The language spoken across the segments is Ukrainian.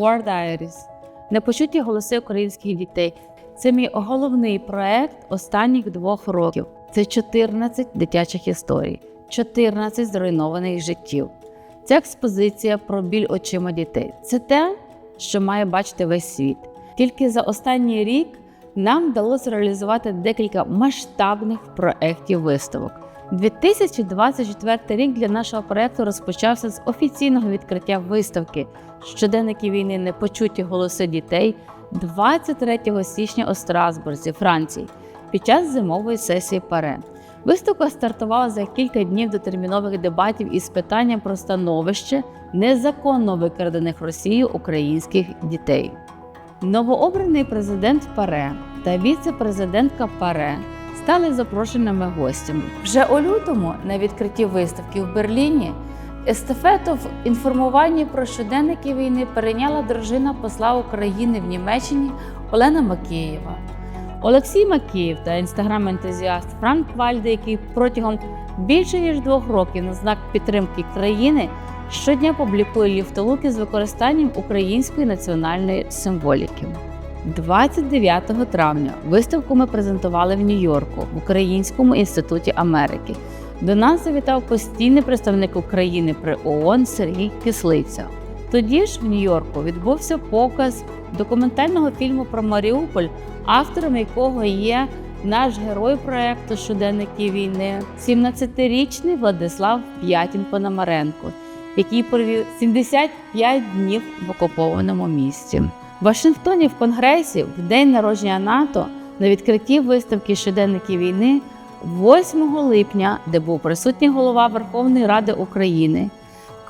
War Diaries Непочуті голоси українських дітей. Це мій головний проект останніх двох років. Це 14 дитячих історій, 14 зруйнованих життів. Ця експозиція про біль очима дітей. Це те, що має бачити весь світ. Тільки за останній рік нам вдалося реалізувати декілька масштабних проєктів виставок. 2024 рік для нашого проєкту розпочався з офіційного відкриття виставки Щоденники війни непочуті голоси дітей 23 січня у Страсбурзі, Франції, під час зимової сесії ПАРЕ. Виставка стартувала за кілька днів до термінових дебатів із питанням про становище незаконно викрадених Росією українських дітей. Новообраний президент ПАРЕ та віце-президентка ПАРЕ стали запрошеними гостями. Вже у лютому на відкритті виставки в Берліні естафету в інформуванні про щоденники війни перейняла дружина посла України в Німеччині Олена Макеєва. Олексій Макіїв та інстаграм-ентузіаст Франк Вальде, який протягом більше ніж двох років на знак підтримки країни щодня публікує ліфтолуки з використанням української національної символіки. 29 травня виставку ми презентували в Нью-Йорку в Українському інституті Америки. До нас завітав постійний представник України при ООН Сергій Кислиця. Тоді ж в Нью-Йорку відбувся показ документального фільму про Маріуполь, автором якого є наш герой проекту Щоденники війни, 17-річний Владислав П'ятін Пономаренко, який провів 75 днів в окупованому місті. В Вашингтоні в Конгресі в день народження НАТО на відкритті виставки Щоденники війни 8 липня, де був присутній голова Верховної Ради України,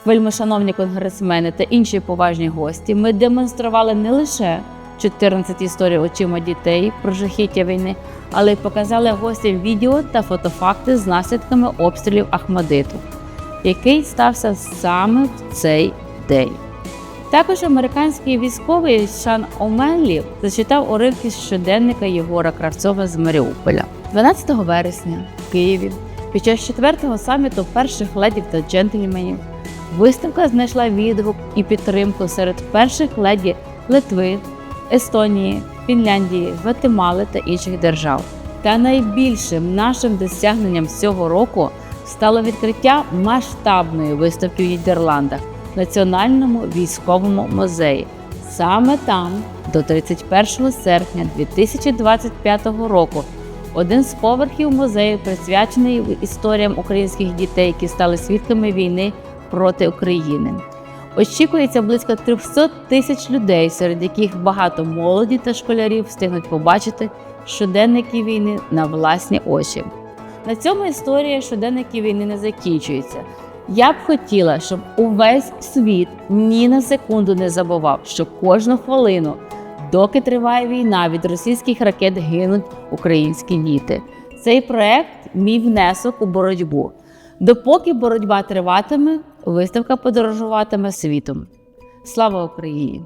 вельмишановні конгресмени та інші поважні гості, ми демонстрували не лише 14 історій очима дітей про жахіття війни, але й показали гостям відео та фотофакти з наслідками обстрілів Ахмадиту, який стався саме в цей день. Також американський військовий Шан Омеллі зачитав уривки з щоденника Єгора Кравцова з Маріуполя. 12 вересня в Києві під час четвертого саміту перших ледів та джентльменів виставка знайшла відгук і підтримку серед перших леді Литви, Естонії, Фінляндії, Гватемали та інших держав. Та найбільшим нашим досягненням цього року стало відкриття масштабної виставки в Нідерландах Національному військовому музеї. Саме там, до 31 серпня 2025 року, один з поверхів музею присвячений історіям українських дітей, які стали свідками війни проти України. Очікується близько 300 тисяч людей, серед яких багато молоді та школярів встигнуть побачити щоденники війни на власні очі. На цьому історія щоденників війни не закінчується. Я б хотіла, щоб увесь світ ні на секунду не забував, що кожну хвилину, доки триває війна, від російських ракет гинуть українські діти. Цей проект мій внесок у боротьбу. Допоки боротьба триватиме, виставка подорожуватиме світом. Слава Україні!